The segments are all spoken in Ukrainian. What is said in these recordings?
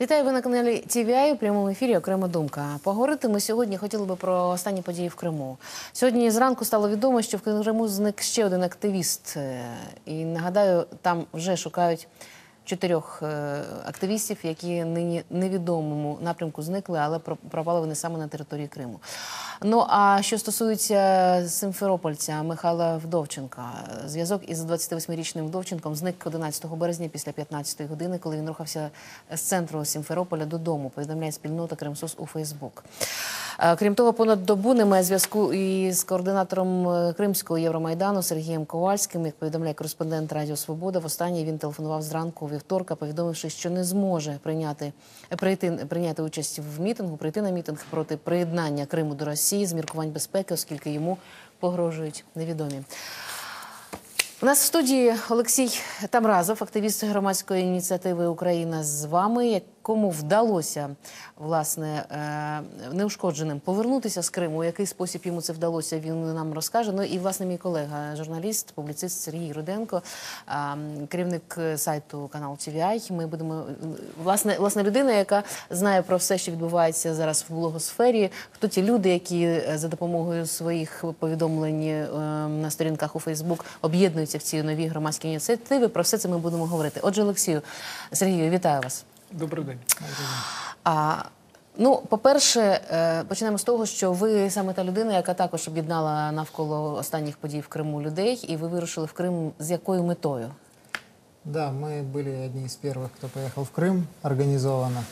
Вітаю ви на каналі TVI у прямому ефірі Окрема думка. Поговорити ми сьогодні хотіли би про останні події в Криму. Сьогодні зранку стало відомо, що в Криму зник ще один активіст. Е, І нагадаю, там вже шукають чотирьох е, активістів, які нині невідомому напрямку зникли, але про- пропали вони саме на території Криму. Ну а що стосується симферопольця Михайла Вдовченка, зв'язок із 28-річним Вдовченком зник 11 березня після 15-ї години, коли він рухався з центру Сімферополя додому. Повідомляє спільнота Кримсос у Фейсбук. Е, Крім того, понад добу немає зв'язку із координатором е, Кримського Євромайдану Сергієм Ковальським. Як повідомляє кореспондент Радіо Свобода, востаннє він телефонував зранку у вівторка, повідомивши, що не зможе прийняти прийти прийняти участь в мітингу, прийти на мітинг проти приєднання Криму до Росії з міркувань безпеки, оскільки йому погрожують невідомі. У нас в студії Олексій Тамразов, активіст громадської ініціативи Україна з вами, якому вдалося власне е, неушкодженим повернутися з Криму. У який спосіб йому це вдалося, він нам розкаже. Ну і власне мій колега, журналіст, публіцист Сергій Руденко, е, керівник сайту каналу TVI. Ми будемо е, власне власне людина, яка знає про все, що відбувається зараз в блогосфері. Хто ті люди, які за допомогою своїх повідомлень на сторінках у Фейсбук об'єднуються в ці нові громадські ініціативи. Про все це ми будемо говорити. Отже, Олексію Сергію, вітаю вас. Добрий день. А, ну, по-перше, е, почнемо з того, що ви саме та людина, яка також об'єднала навколо останніх подій в Криму людей, і ви вирушили в Крим з якою метою? Да, мы были одни из первых, кто поехал в Крым организованно.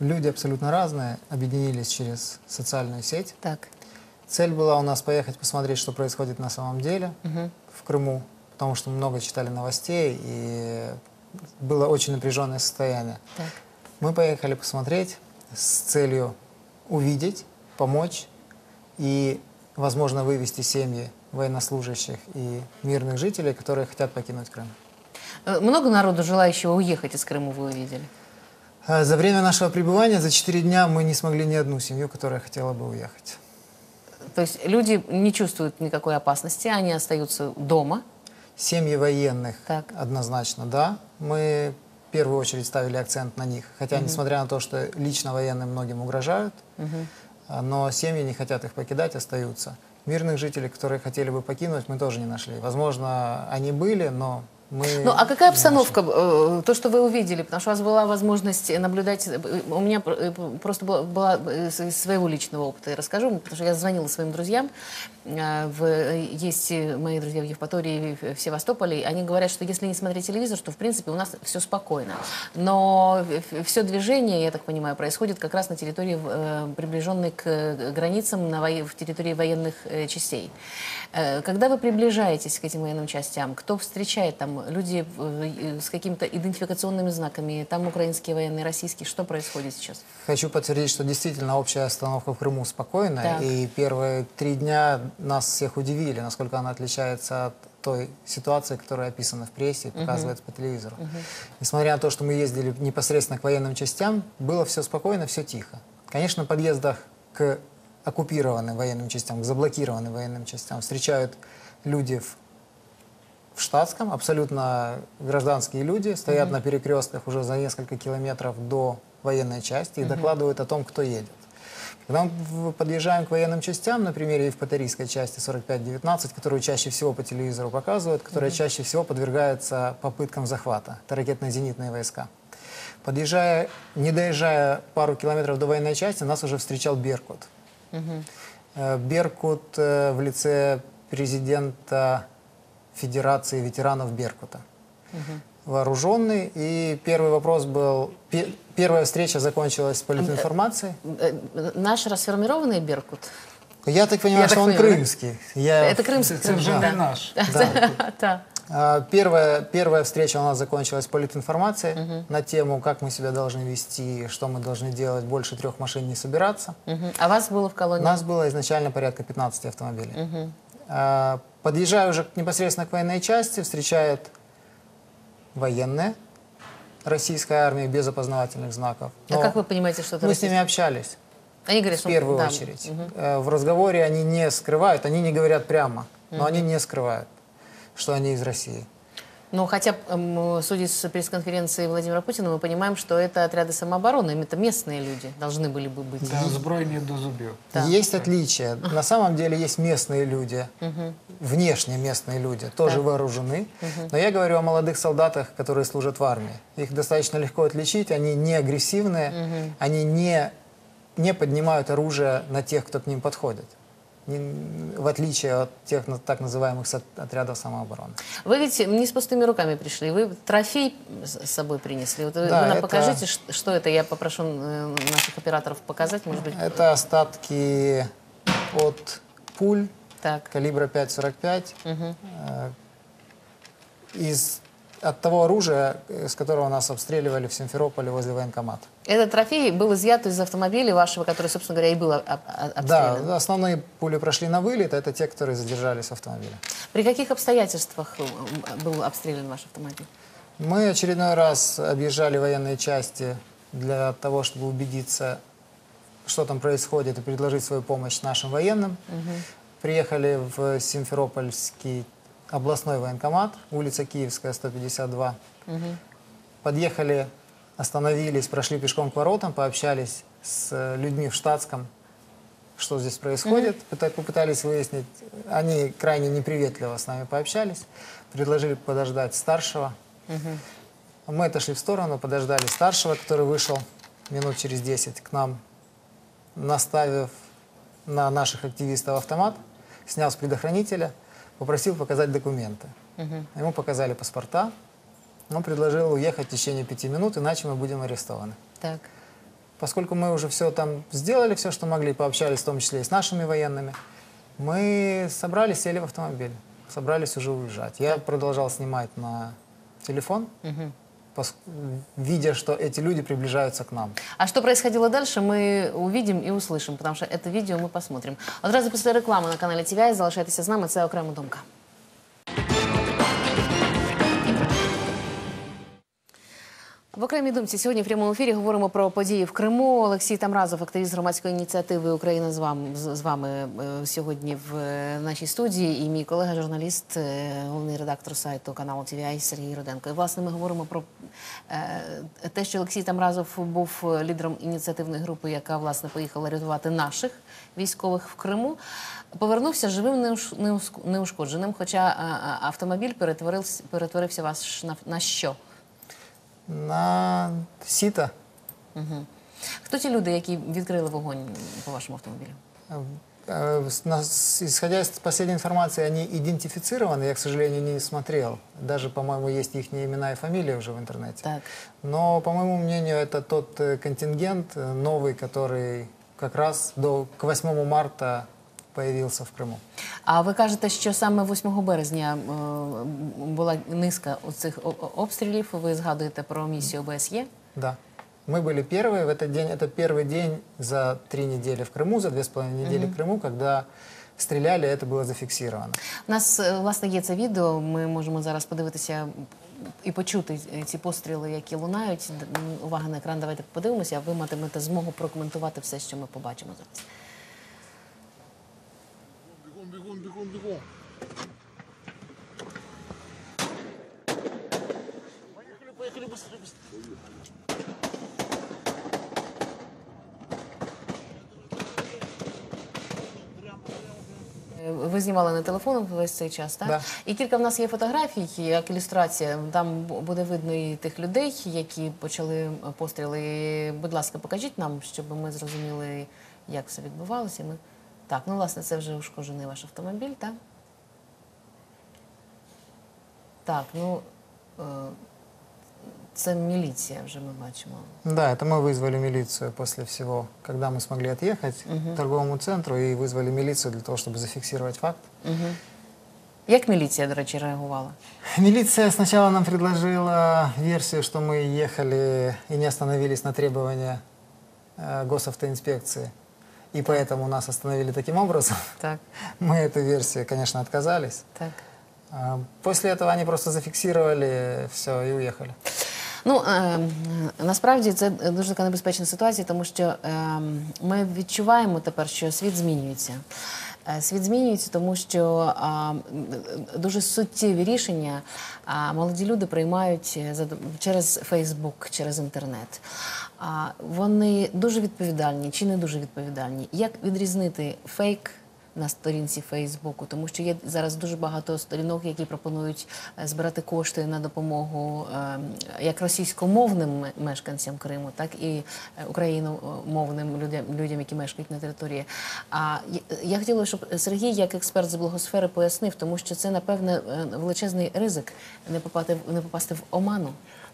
Люди абсолютно разные, объединились через социальную сеть. Так. Цель была у нас поехать посмотреть, что происходит на самом деле в Крыму, потому что мы много читали новостей, и было очень напряженное состояние. Так. Мы поехали посмотреть с целью увидеть, помочь и, возможно, вывести семьи военнослужащих и мирных жителей, которые хотят покинуть Крым. Э, Много народу желающего уехать из Крыма вы увидели? А За время нашего пребывания, за 4 дня, мы не смогли ни одну семью, которая хотела бы уехать. То есть люди не чувствуют никакой опасности, они остаются дома. Семьи военных Так. однозначно, да. Мы в первую очередь ставили акцент на них. Хотя, несмотря на то, что лично военным многим угрожают, а, но семьи не хотят их покидать, остаются. Мирных жителей, которые хотели бы покинуть, мы тоже не нашли. Возможно, они были, но мы... Ну, а какая обстановка, э, то, что вы увидели? Потому что у вас была возможность наблюдать, э, у меня э, просто была, была из своего личного опыта, я расскажу, потому что я звонила своим друзьям, в, есть мои друзья в Евпатории, в Севастополе, они говорят, что если не смотреть телевизор, то, в принципе, у нас все спокойно. Но все движение, я так понимаю, происходит как раз на территории, приближенной к границам, на воe- в территории военных частей. Когда вы приближаетесь к этим военным частям, кто встречает там люди э, с какими-то идентификационными знаками, там украинские военные, российские, что происходит сейчас? Хочу подтвердить, что действительно общая остановка в Крыму спокойная. Так. И первые три дня нас всех удивили, насколько она отличается от той ситуации, которая описана в прессе и показывается по телевизору. Несмотря на то, что мы ездили непосредственно к военным частям, было все спокойно, все тихо. Конечно, в подъездах к оккупированным военным частям, к заблокированным военным частям встречают люди в в штатском, абсолютно гражданские люди, стоят на перекрестках уже за несколько километров до военной части и докладывают о том, кто едет. Когда мы подъезжаем к военным частям, на примере Евпаторийской части 4519, которую чаще всего по телевизору показывают, которая чаще всего подвергается попыткам захвата, это ракетно-зенитные войска. Подъезжая, не доезжая пару километров до военной части, нас уже встречал Беркут. Э, Беркут э, в лице президента Федерации ветеранов Беркута. Вооруженный. И первый вопрос был... пе- Первая встреча закончилась политинформацией. Э, Наш расформированный Беркут? Я так понимаю, Я так что он понимаю. крымский. Я- Это крымский. Вже не да. наш. Да. А, Первая, первая встреча у нас закончилась политинформацией на тему, как мы себя должны вести, что мы должны делать, больше трех машин не собираться. Мгм. А вас было в У колонии? нас было изначально порядка 15 автомобилей. А, Подъезжая уже непосредственно к военной части, встречают военные российской армии без опознавательных знаков. А Но как вы понимаете, что это мы с ними общались Они говорят, в первую да. очередь. Э, В разговоре они не скрывают, они не говорят прямо, но они не скрывают, что они из России. Но хотя, м, судя с пресс-конференции Владимира Путина, мы понимаем, что это отряды самообороны, это местные люди должны были бы быть. Це озброєні до зубів. Да. Есть отличия. На самом деле есть местные люди, внешне местные люди, тоже Так. вооружены. Но я говорю о молодых солдатах, которые служат в армии. Их достаточно легко отличить, они не агрессивные, они не, не поднимают оружие на тех, кто к ним подходит. Не- в отличие от тех так называемых отрядов самообороны. Вы ведь не с пустыми руками пришли, вы трофей с собой принесли. Вот Да, вы нам это- покажите, что это. Я попрошу э, наших операторов показать, может быть. Это остатки от пуль Так. калибра 5,45 э, из, от того оружия, э, с которого нас обстреливали в Симферополе возле военкомата. Этот трофей был изъят из автомобиля вашего, который, собственно говоря, и был об- об- обстрелян. Да, основные пули прошли на вылет, это те, которые задержались в автомобиле. При каких обстоятельствах э, был обстрелян ваш автомобиль? Мы очередной раз объезжали военные части для того, чтобы убедиться, что там происходит, и предложить свою помощь нашим военным. Приехали в Симферопольский областной военкомат, улица Киевская, 152. Подъехали, остановились, прошли пешком к воротам, пообщались с э, людьми в штатском, что здесь происходит, пыта- попытались выяснить. Они крайне неприветливо с нами пообщались, предложили подождать старшего. Мы отошли в сторону, подождали старшего, который вышел минут через 10 к нам, наставив на наших активистов автомат, снял с предохранителя, попросил показать документы. Ему показали паспорта, он предложил уехать в течение пяти минут, иначе мы будем арестованы. Так. Поскольку мы уже все там сделали, все, что могли, пообщались в том числе и с нашими военными, мы собрались, сели в автомобиль, собрались уже уезжать. Я продолжал снимать на телефон, пос- видя, что эти люди приближаются к нам. А что происходило дальше, мы увидим і услышим, потому що це відео ми посмотрим. Одразу після реклами на каналі TVI залишайтеся з нами, це окрема думка. В окремій думці сьогодні в прямому ефірі говоримо про події в Криму. Олексій Тамразов, активіст громадської ініціативи Україна з вами з вами е, сьогодні в е, нашій студії. І мій колега, журналіст, е, головний редактор сайту каналу TVI Сергій Руденко. І власне ми говоримо про те, що Олексій Тамразов був лідером ініціативної групи, яка власне поїхала рятувати наших військових в Криму. Повернувся живим неушкодженим, хоча автомобіль перетворився, перетворився на, на що? На сито Хто ті люди, які відкрили вогонь по вашому автомобілю? Э, с- нас- Исходя из последней информации, они идентифицированы, я, к сожалению, не смотрел. Даже, по-моему, есть их имена и фамилии уже в интернете. Так. Но, по моему мнению, это тот э, контингент э, новый, который как раз до, к 8 марта появился в Крыму. А ви кажете, що саме 8 березня е, була низка цих обстрілів. Ви згадуєте про місію ОБСЄ? Да. Мы были первые в этот день. Это первый день за три недели в Крыму, за две с половиной недели в Крыму, когда стреляли, это было зафиксировано. У нас е, власне є це відео. Ми можемо зараз подивитися і почути е, ці постріли, які лунають. Д- м, Увага на екран, давайте подивимося, а ви матимете змогу прокоментувати все, що ми побачимо зараз. Быстрее, быстрее. Е, Ви знімали на телефон весь цей час, так? Да. І кілька в нас є фотографій, як ілюстрація. Там буде видно і тих людей, які почали постріли. Будь ласка, покажіть нам, щоб ми зрозуміли, як все відбувалося. Ми... Так, ну власне, це вже ушкоджений ваш автомобіль, так? Так, ну е, це міліція вже ми бачимо. Да, это мы вызвали милицию после всего, когда мы смогли отъехать к торговому центру и вызвали милицию для того, чтобы зафиксировать факт. Як міліція, до речі, реагувала? Милиция сначала нам предложила версию, что мы ехали и не остановились на требования э, госавтоинспекции, и поэтому нас остановили таким образом. Так, Мы эту версию, конечно, отказались. так. А После этого они просто зафиксировали все и уехали. Ну е, насправді це дуже така небезпечна ситуація, тому що е, ми відчуваємо тепер, що світ змінюється. Е, Світ змінюється, тому що дуже суттєві рішення молоді люди приймають е, через Фейсбук, через інтернет. А, вони дуже відповідальні чи не дуже відповідальні. Як відрізнити фейк? На сторінці Фейсбуку, тому що є зараз дуже багато сторінок, які пропонують е, збирати кошти на допомогу е, як російськомовним мешканцям Криму, так і е, україномовним людям, людям, які мешкають на території. А я- хотіла, щоб Сергій, як експерт з благосфери, пояснив, тому що це напевне е, величезний ризик не попасти в- не попасти в оману.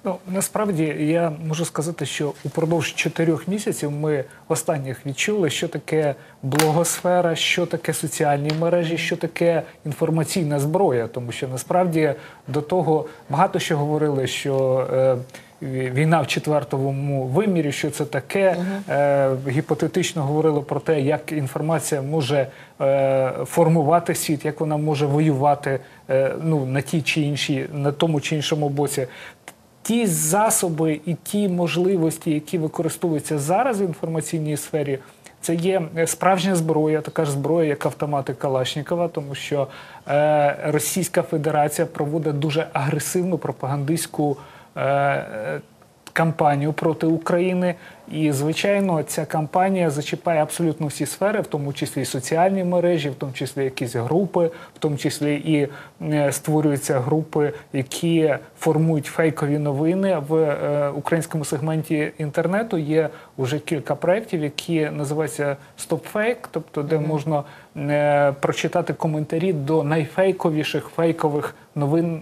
Ну насправді я можу сказати, що упродовж чотирьох місяців ми останніх відчули, що таке блогосфера, що таке соціальні мережі, що таке інформаційна зброя. Тому що насправді до того багато що говорили, що е, війна в четвертому вимірі, що це таке. Е, гіпотетично говорили про те, як інформація може е, формувати світ, як вона може воювати е, ну, на тій чи іншій, на тому чи іншому боці ті засоби і ті можливості, які використовуються зараз в інформаційній сфері, це є е, справжня зброя, така ж зброя, як автомати Калашнікова, тому що е, Російська Федерація проводить дуже агресивну пропагандистську е, е, кампанію проти України. І, звичайно, ця кампанія зачіпає абсолютно всі сфери, в тому числі і соціальні мережі, в тому числі якісь групи, в тому числі і е, створюються групи, які формують фейкові новини в е, українському сегменті інтернету. Є вже кілька проєктів, які називаються StopFake, тобто де можна е, прочитати коментарі до найфейковіших фейкових новин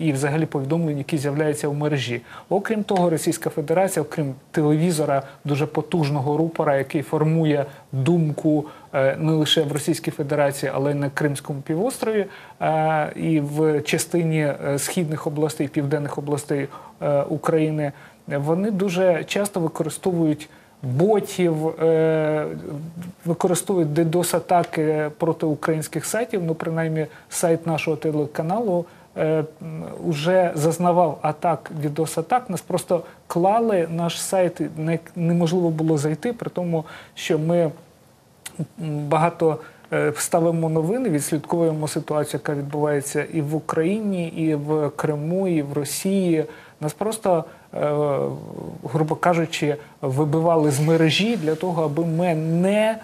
і взагалі повідомлень, які з'являються в мережі. Окрім того, Російська Федерація, окрім телевізора, дуже потужного рупора, який формує думку е, не лише в Російській Федерації, але й на Кримському півострові е, і в частині е, східних областей, південних областей України. Вони дуже часто використовують ботів, використовують DDoS-атаки проти українських сайтів. Ну, принаймні, сайт нашого телеканалу е, м, уже зазнавав атак, DDoS-атак. Нас просто клали наш сайт, неможливо було зайти, при тому, що ми багато е, ставимо новини, відслідковуємо ситуацію, яка відбувається і в Україні, і в Криму, і в Росії. Нас просто, е, грубо кажучи, вибивали з мережі для того, аби ми не е,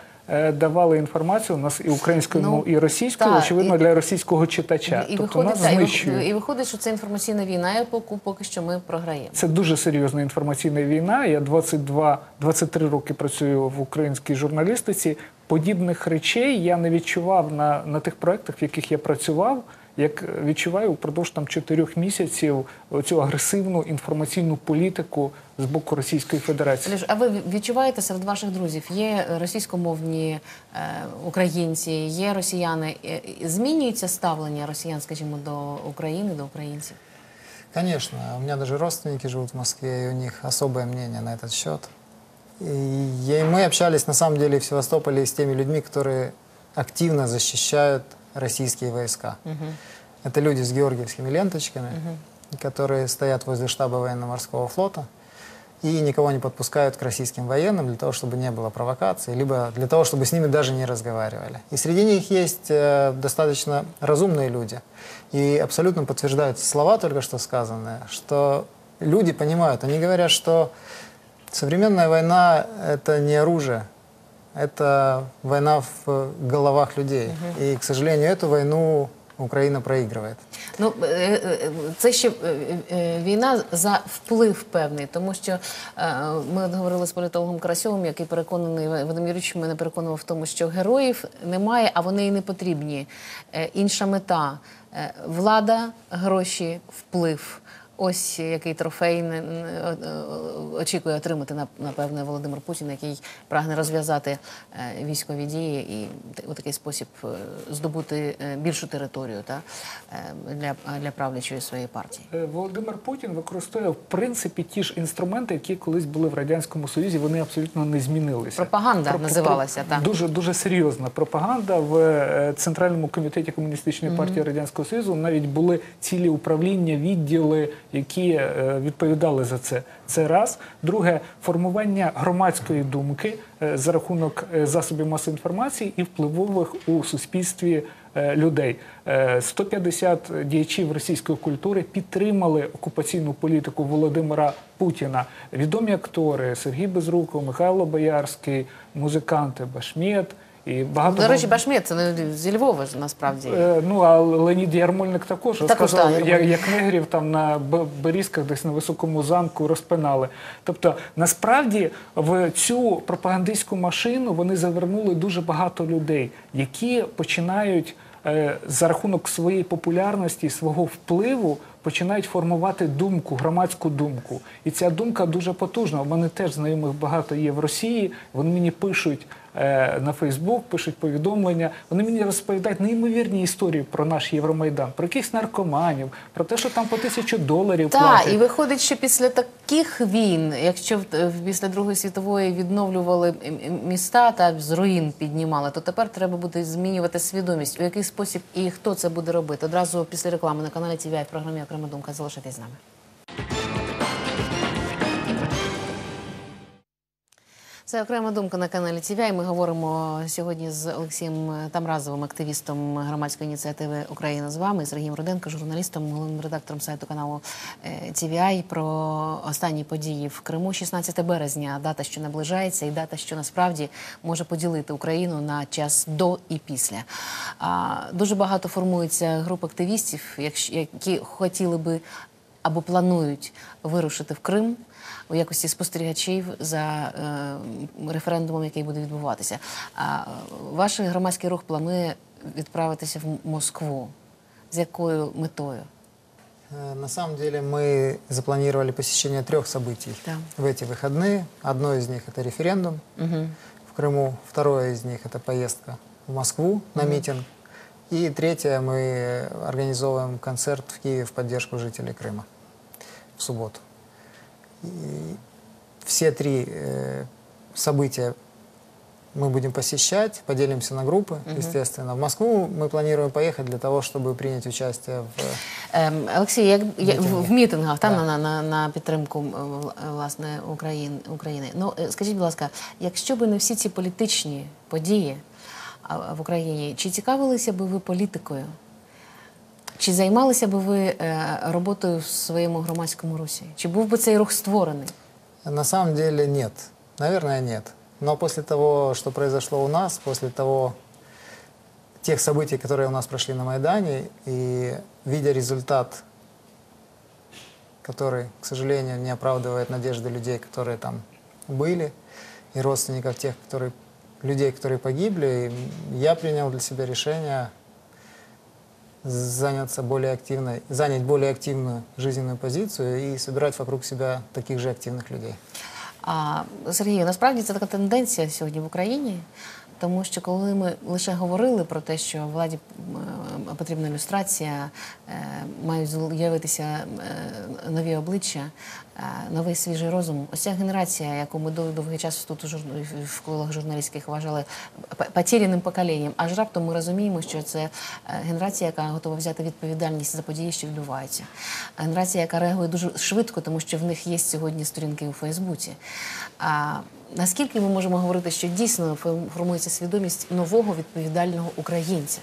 давали інформацію у нас і українською, Ну, і російською, та, очевидно, і- для російського читача. І, тобто виходить, нас і, і виходить, що це інформаційна війна, і поки, що ми програємо. Це дуже серйозна інформаційна війна. Я 22, 23 роки працюю в українській журналістиці. Подібних речей я не відчував на, на тих проєктах, в яких я працював Як відчуваю впродовж там чотирьох місяців цю агресивну інформаційну політику з боку Російської Федерації. Ліж, а ви відчуваєте серед ваших друзів? Є російськомовні е, українці, є росіяни. Е, Змінюється ставлення росіян, скажімо, до України, до українців? Конечно, у меня даже родственники живут в Москве, и у них особое мнение на этот счет. И я- мы общались на самом деле в Севастополе с теми людьми, которые активно защищают российские войска. Это люди с георгиевскими ленточками, которые стоят возле штаба военно-морского флота и никого не подпускают к российским военным для того, чтобы не было провокаций, либо для того, чтобы с ними даже не разговаривали. И среди них есть э, достаточно разумные люди. И абсолютно подтверждают слова только что сказанные, что люди понимают, они говорят, что современная война – это не оружие, это война в головах людей. И, к сожалению, эту войну Украина проигрывает. Ну е, е, це ще е, е, війна за вплив певний, тому що е, ми от говорили з політологом Карасьовим, який переконаний Вадим Юрійович мене переконував в тому, що героїв немає, а вони і не потрібні. Е, Інша мета е, влада, гроші, вплив. Ось який трофей е, е, очікує отримати на- напевне Володимир Путін, який прагне розв'язати е, військові дії і у такий спосіб здобути більшу територію та, для, для правлячої своєї партії. Володимир Путін використовує в принципі ті ж інструменти, які колись були в радянському союзі. Вони абсолютно не змінилися. Пропаганда Про- про- називалася, так. Дуже дуже серйозна пропаганда в центральному комітеті комуністичної партії радянського союзу. Навіть були цілі управління, відділи, які е, відповідали за це. Це раз. Друге, формування громадської думки е, за рахунок е, засобів масової інформації і впливових у суспільстві людей. Е, 150 діячів російської культури підтримали окупаційну політику Володимира Путіна. Відомі актори Сергій Безруков, Михайло Боярський, музиканти Башмєт і багато До речі, Башмет, це не зі Львова ж насправді. Е, Ну, а Леонід Ярмольник також Також, розказав, так, як, як негрів там на Берізках, десь на високому замку розпинали. Тобто, насправді в цю пропагандистську машину вони завернули дуже багато людей, які починають е, за рахунок своєї популярності, свого впливу. Починають формувати думку, громадську думку. І ця думка дуже потужна. У мене теж знайомих багато є в Росії. Вони мені пишуть на Фейсбук, пишуть повідомлення. Вони мені розповідають неймовірні історії про наш Євромайдан, про якихось наркоманів, про те, що там по тисячу доларів Так, платять. і виходить, що після таких війн, якщо після Другої світової відновлювали міста та з руїн піднімали, то тепер треба буде змінювати свідомість. У який спосіб і хто це буде робити? Одразу після реклами на каналі TVI в програмі Окрема думка. Залишайтесь з нами. Це окрема думка на каналі TVI. Ми говоримо сьогодні з Олексієм Тамразовим, активістом громадської ініціативи Україна з вами, Сергієм Руденко, журналістом, головним редактором сайту каналу е, TVI про останні події в Криму. 16 березня, дата, що наближається, і дата, що насправді може поділити Україну на час до і після. Дуже багато формується груп активістів, які хотіли би або планують вирушити в Крим у якості спостерігачів за е, референдумом, який буде відбуватися. А е, ваш громадський рух планує відправитися в Москву. З якою метою? Э, На самом деле мы запланировали посещение трех событий Да. в эти выходные. Одно из них это референдум в Крыму, второе из них это поездка в Москву на митинг. И третье мы организовываем концерт в Киеве в поддержку жителей Крыма в субботу. И все три э, события мы будем посещать, поделимся на группы, естественно. В Москву мы планируем поехать для того, чтобы принять участие в Ем, Олексій, як я, в, Мітинги. в мітингах та, Да. на, на, на підтримку м, вл- власне Україн, України. Ну е, скажіть, будь ласка, якщо б не всі ці політичні події а, в Україні, чи цікавилися би ви політикою? Чи займалися би ви е, роботою в своєму громадському русі? Чи був би цей рух створений? На самом деле нет. Наверное, нет. Но после того, что произошло у нас, после того, тех событий, которые у нас прошли на Майдане, и видя результат, который, к сожалению, не оправдывает надежды людей, которые там были, и родственников тех, которые, людей, которые погибли, я принял для себя решение заняться более активно, занять более активную жизненную позицию и собирать вокруг себя таких же активных людей. А Сергію, насправді це така тенденція сьогодні в Україні, тому що коли ми лише говорили про те, що владі потрібна ілюстрація, е, мають з'явитися е, нові обличчя, е, новий свіжий розум. Ось ця генерація, яку ми дов- довгий час тут в колах журналістських вважали потеряним поколінням, аж раптом ми розуміємо, що це е, генерація, яка готова взяти відповідальність за події, що відбуваються. Генерація, яка реагує дуже швидко, тому що в них є сьогодні сторінки у Фейсбуці. Наскільки ми можемо говорити, що дійсно фо- формується свідомість нового відповідального українця?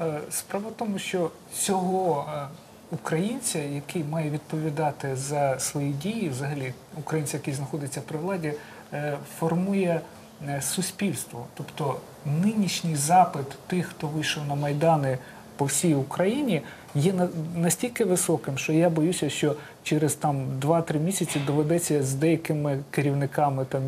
Е, Справа в тому, що цього е, українця, який має відповідати за свої дії, взагалі українця, який знаходиться при владі, е, формує суспільство. Тобто нинішній запит тих, хто вийшов на майдани по всій Україні, є настільки високим, що я боюся, що через там 2-3 місяці доведеться з деякими керівниками там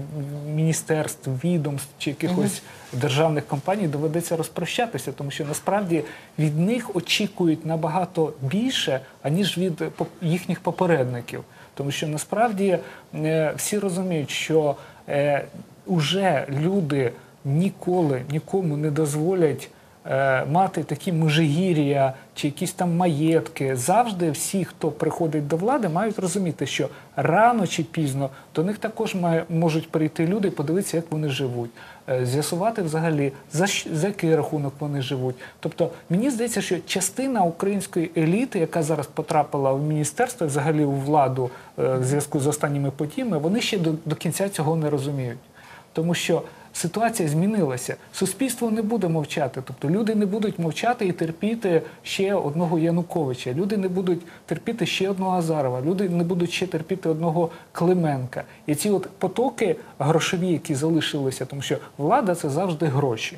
міністерств, відомств чи якихось державних компаній доведеться розпрощатися, тому що насправді від них очікують набагато більше, аніж від їхніх попередників. Тому що насправді е, всі розуміють, що е, уже люди ніколи нікому не дозволять мати такі межигір'я чи якісь там маєтки. Завжди всі, хто приходить до влади, мають розуміти, що рано чи пізно до них також можуть прийти люди і подивитися, як вони живуть, е, з'ясувати взагалі за, за який рахунок вони живуть. Тобто мені здається, що частина української еліти, яка зараз потрапила в міністерство, взагалі у владу е, в зв'язку з останніми подіями, вони ще до, до кінця цього не розуміють. Тому що ситуація змінилася. Суспільство не буде мовчати. Тобто люди не будуть мовчати і терпіти ще одного Януковича. Люди не будуть терпіти ще одного Азарова. Люди не будуть ще терпіти одного Клименка. І ці от потоки грошові, які залишилися, тому що влада це завжди гроші.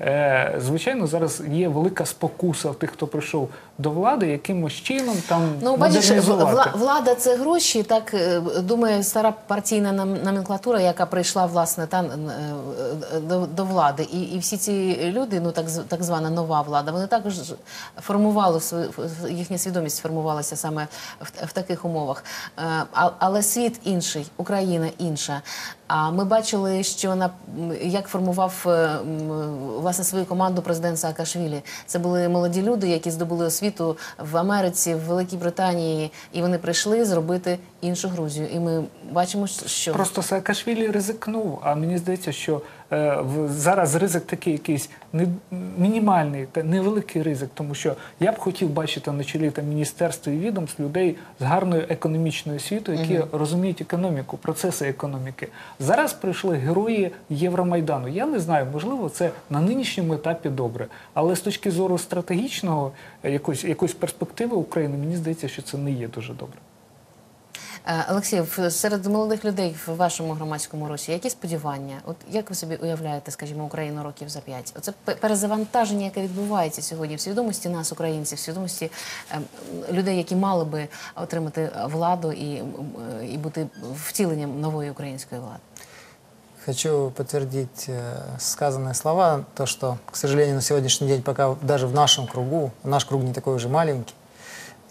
Е, звичайно, зараз є велика спокуса в тих, хто прийшов до влади, якимось чином там Ну, бачиш, модернізувати. вла- влада це гроші. Так е, думає стара партійна нам- номенклатура, яка прийшла власне та е, е, до, до влади. І, і всі ці люди, ну так з- так звана нова влада, вони також формували свою їхня свідомість формувалася саме в, в таких умовах. Е, а- але світ інший, Україна інша. А ми бачили, що на як формував е, власне свою команду президент Саакашвілі. Це були молоді люди, які здобули освіту в Америці, в Великій Британії, і вони прийшли зробити іншу Грузію. І ми бачимо, що Просто Саакашвілі ризикнув. А мені здається, що зараз ризик такий якийсь не, мінімальний та невеликий ризик, тому що я б хотів бачити на чолі там міністерства і відомств людей з гарною економічною освітою, які розуміють економіку, процеси економіки. Зараз прийшли герої Євромайдану. Я не знаю, можливо, це на нинішньому етапі добре, але з точки зору стратегічного е, якоїсь якоїсь перспективи України, мені здається, що це не є дуже добре. Е, Олексій, в- серед молодих людей в вашому громадському русі які сподівання? От як ви собі уявляєте, скажімо, Україну років за п'ять? Оце пе- перезавантаження, яке відбувається сьогодні в свідомості нас, українців, в свідомості ем, людей, які мали би отримати владу і, м, е, і бути втіленням нової української влади. Хочу подтвердить э, сказанные слова, то, что, к сожалению, на сегодняшний день пока даже в нашем кругу, наш круг не такой уже маленький,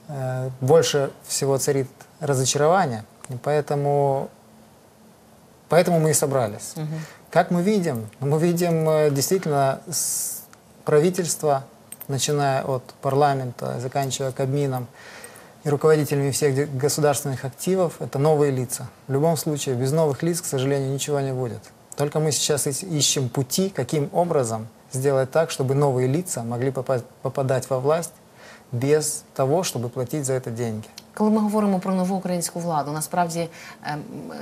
э, больше всего царит разочарование, и поэтому, поэтому мы и собрались. Как мы видим? Ну, Мы видим э, действительно с правительства, начиная от парламента, заканчивая Кабмином, и руководителями всех государственных активов это новые лица. В любом случае, без новых лиц, к сожалению, ничего не будет. Только мы сейчас ищем пути, каким образом сделать так, чтобы новые лица могли попа- попадать во власть без того, чтобы платить за это деньги. Коли ми говоримо про нову українську владу, насправді ем, ем,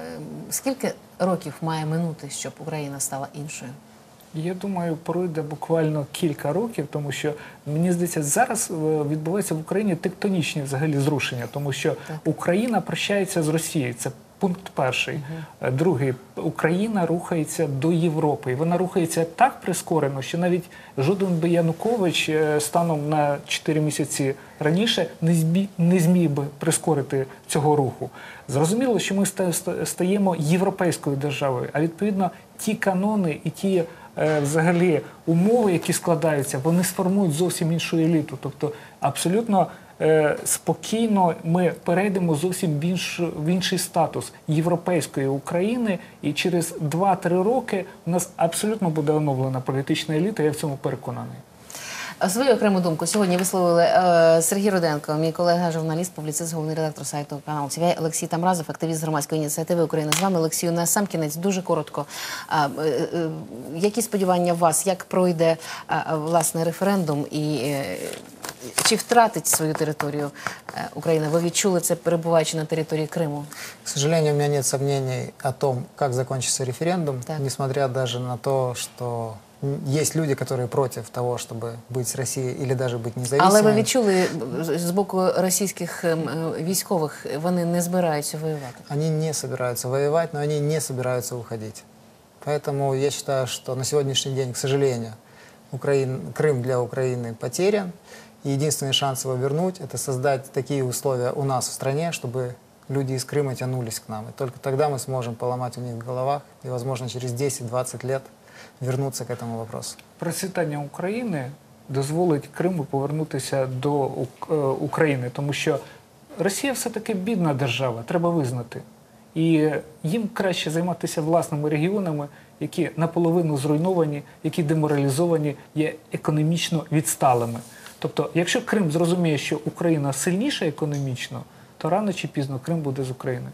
скільки років має минути, щоб Україна стала іншою? Я думаю, пройде буквально кілька років, тому що мені здається, зараз відбувається відбуваються в Україні тектонічні взагалі зрушення, тому що Україна прощається з Росією. Це пункт перший. Е, Другий Україна рухається до Європи, і вона рухається так прискорено, що навіть жоден би Янукович е, станом на 4 місяці раніше не збі не зміг би прискорити цього руху. Зрозуміло, що ми ста- ста- стаємо європейською державою, а відповідно ті канони і ті е, взагалі умови, які складаються, вони сформують зовсім іншу еліту. Тобто абсолютно спокійно ми перейдемо зовсім в, інш, в інший статус європейської України, і через 2-3 роки у нас абсолютно буде оновлена політична еліта. Я в цьому переконаний. Свою окрему думку сьогодні висловили е, Сергій Руденко, мій колега, журналіст, публіцист, головний редактор сайту каналу ТВ, Олексій Тамразов, активіст громадської ініціативи України. З вами Олексію. На сам кінець дуже коротко. Е, е, які сподівання у вас, як пройде власне референдум, і е, чи втратить свою територію е, Україна? Ви відчули це перебуваючи на території Криму? К сожалению, у меня нет сомнений о том, как закончится референдум, Так. несмотря даже на то, что м, есть люди, которые против того, чтобы быть с Россией или даже быть независимыми. Але ви відчули е, з боку російських ем, е, військових, вони не збираються воювати. Они не собираются воевать, но они не собираются уходить. Поэтому я считаю, что на сегодняшний день, к сожалению, Украин, Крым для Украины потерян. И единственный шанс его вернуть – это создать такие условия у нас в стране, чтобы люди из Крыма тянулись к нам. И только тогда мы сможем поломать у них в головах и, возможно, через 10-20 лет вернуться к этому вопросу. процвітання України дозволить Криму повернутися до Ук- е, України, тому що Росія все-таки бідна держава, треба визнати. І їм краще займатися власними регіонами, які наполовину зруйновані, які деморалізовані, є економічно відсталими. Тобто, якщо Крим зрозуміє, що Україна сильніша економічно, то рано чи пізно Крим буде з Україною.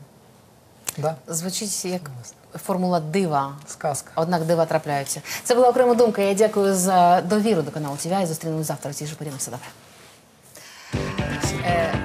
Да. Звучить як формула дива. Сказка. Однак дива трапляються. Це була окрема думка. Я дякую за довіру до каналу ТВ і зустрінемось завтра. в ж же порі. все. Е,